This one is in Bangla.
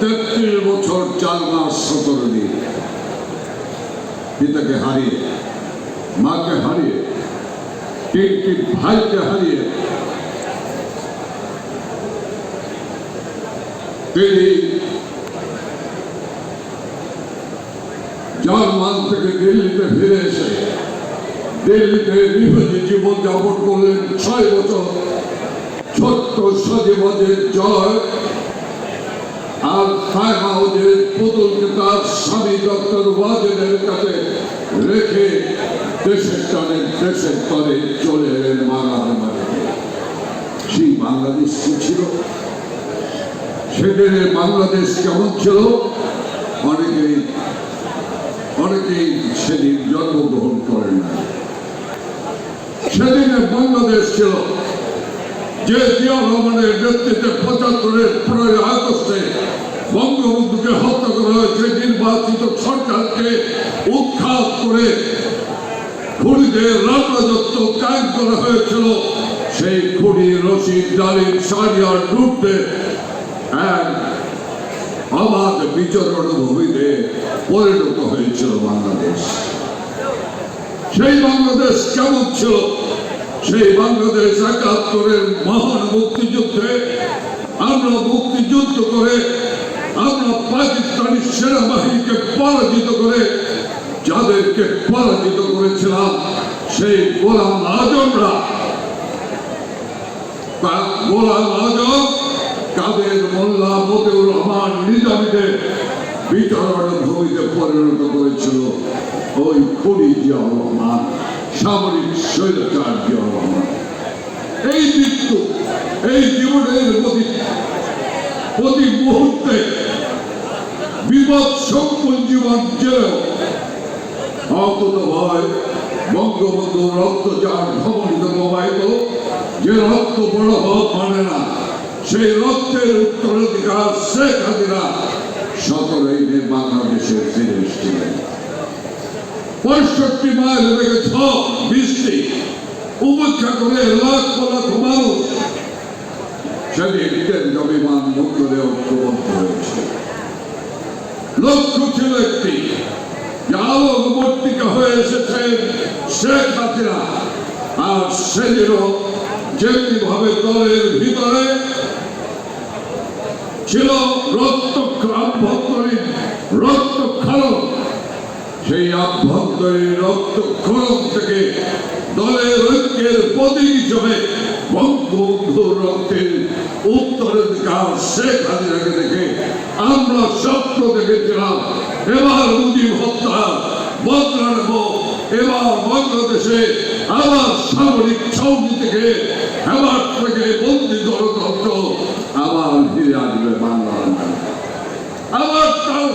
তেত্রিশ বছর চার মাস সতেরো দিন। পিতাকে হারিয়ে, মাকে হারিয়ে, তিনটি ভাইকে হারিয়ে তিনি জার্মান থেকে দিল্লিতে ফিরে এসে দিল্লিতে নিবেদিত জীবন যাপন করলেন ছয় বছর। ছোট্ট সজীবদের জয় ফায়ার হাউসের পুতুলকে স্বামী ডক্টর ওয়াজেদের কাছে রেখে দেশের টানে দেশের তরে চলে এলেন মারার মারে। সেই বাংলাদেশ কি ছিল, সেদিনে বাংলাদেশ কেমন ছিল? অনেকেই অনেকেই সেদিন জন্মগ্রহণ করেন না সেদিনে বাংলাদেশ ছিল, যে জিয়া রহমানের নেতৃত্বে পঁচাত্তরের পনেরোই আগস্টে বঙ্গবন্ধুকে হত্যা করা হয়েছে নির্বাচিত সরকারকে উৎখাত করে সেই খুনি রশিদ বিচরণ ভূমিতে পরিণত হয়েছিল বাংলাদেশ। সেই বাংলাদেশ কেমন ছিল? সেই বাংলাদেশ একাত্তরের মহান মুক্তিযুদ্ধে আমরা মুক্তিযুদ্ধ করে আমরা পাকিস্তানি সেনাবাহিনীকে পরাজিত করে, যাদেরকে পরাজিত করেছিলাম, সেই গোলাম আজমরা। গোলাম আজম কাদের মোল্লা মতিউর রহমান নিজামীদের বিতরণ ভূমিতে পরিণত করেছিল ওই খুনি জিয়া রহমান, সামরিক স্বৈরাচার জিয়া রহমান। এই মৃত্যু, এই জীবনের প্রতি প্রতি মুহূর্তে বিপদ সম্পূর্ণ জীবন জেলেও অকুত ভয় বঙ্গবন্ধু রক্ত ভবনিত প্রবাহিত যে রক্ত বড় হোক মানে না, সেই রক্তের উত্তরাধিকার শেখ হাসিনা সতেরোই বাংলাদেশের ফিরে এসেছিলেন। পঁয়ষট্টি মাইল বৃষ্টি, উপেক্ষা করে লাখ লাখ মানুষ। সেদিন কেন্দ্র বিমান বন্দরে ঐক্যবদ্ধ হয়েছে লক্ষ্য ছিল একটি যে হয়ে এসেছে শেখ হাসিনা। আর সেদিনও যেমনি ভাবে দলের ভিতরে ছিল রক্ত আভ্যন্তরীণ রক্তক্ষরণ, সেই আভ্যন্তরীণ রক্তক্ষরণ থেকে দলের ঐক্যের প্রতীক হিসেবে বঙ্গবন্ধুর রক্তের উত্তরাধিকার শেখ হাসিনাকে দেখে আমরা স্বপ্ন দেখেছিলাম এবার মুজিব হত্যা বদলা নেব এবার বাংলাদেশে আবার সামরিক ছাউনি থেকে এবার থেকে বন্দী গণতন্ত্র আবার ফিরে আসবে বাংলার আবার তার